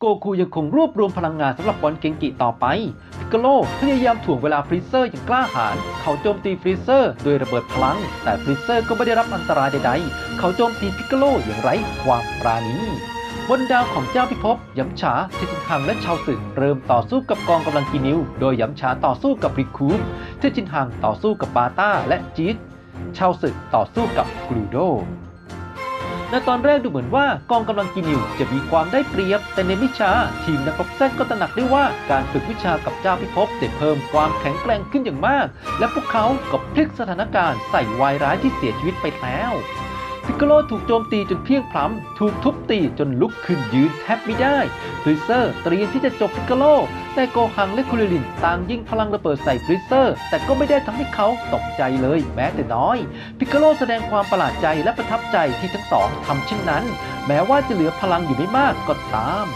โกคูยังคงรวบรวมพลังงานสำหรับบอลเกงกิต่อไป พิกโกโลพยายามถ่วงเวลาฟรีเซอร์อย่างกล้าหาญ เขาโจมตีฟรีเซอร์โดยระเบิดพลัง แต่ฟรีเซอร์ก็ไม่ได้รับอันตรายใดๆ เขาโจมตีพิกโกโลอย่างไร้ความปราณีบนดาวของเจ้าพิภพยำฉาเทจินฮังและชาวศึกเริ่มต่อสู้กับกองกำลังกินิว โดยยำฉาต่อสู้กับริคูมเทจินฮังต่อสู้กับบาต้าและจีดชาวศึกต่อสู้กับกลูโด ในตอนแรกดูเหมือนว่ากองกำลังกินิวจะมีความได้เปรียบ แต่ในไม่ช้าทีมนักรบแซนก็ตระหนักได้ว่าการฝึกวิชากับเจ้าพิภพได้เพิ่มความแข็งแกร่งขึ้นอย่างมาก และพวกเขาก็พลิกสถานการณ์ใส่วายร้ายที่เสียชีวิตไปแล้ว พิกโกโลถูกโจมตีจนเพียงพล้ำ ถูกทุบตีจนลุกขึ้นยืนแทบไม่ได้ฟริเซอร์เตรียมที่จะจบพิกโกโล แต่โกฮังและคุริลินต่างยิงพลังระเบิดใส่ฟริเซอร์ แต่ก็ไม่ได้ทำให้เขาตกใจเลยแม้แต่น้อย พิกโกโลแสดงความประหลาดใจและประทับใจที่ทั้งสองทำเช่นนั้น แม้ว่าจะเหลือพลังอยู่ไม่มากก็ตาม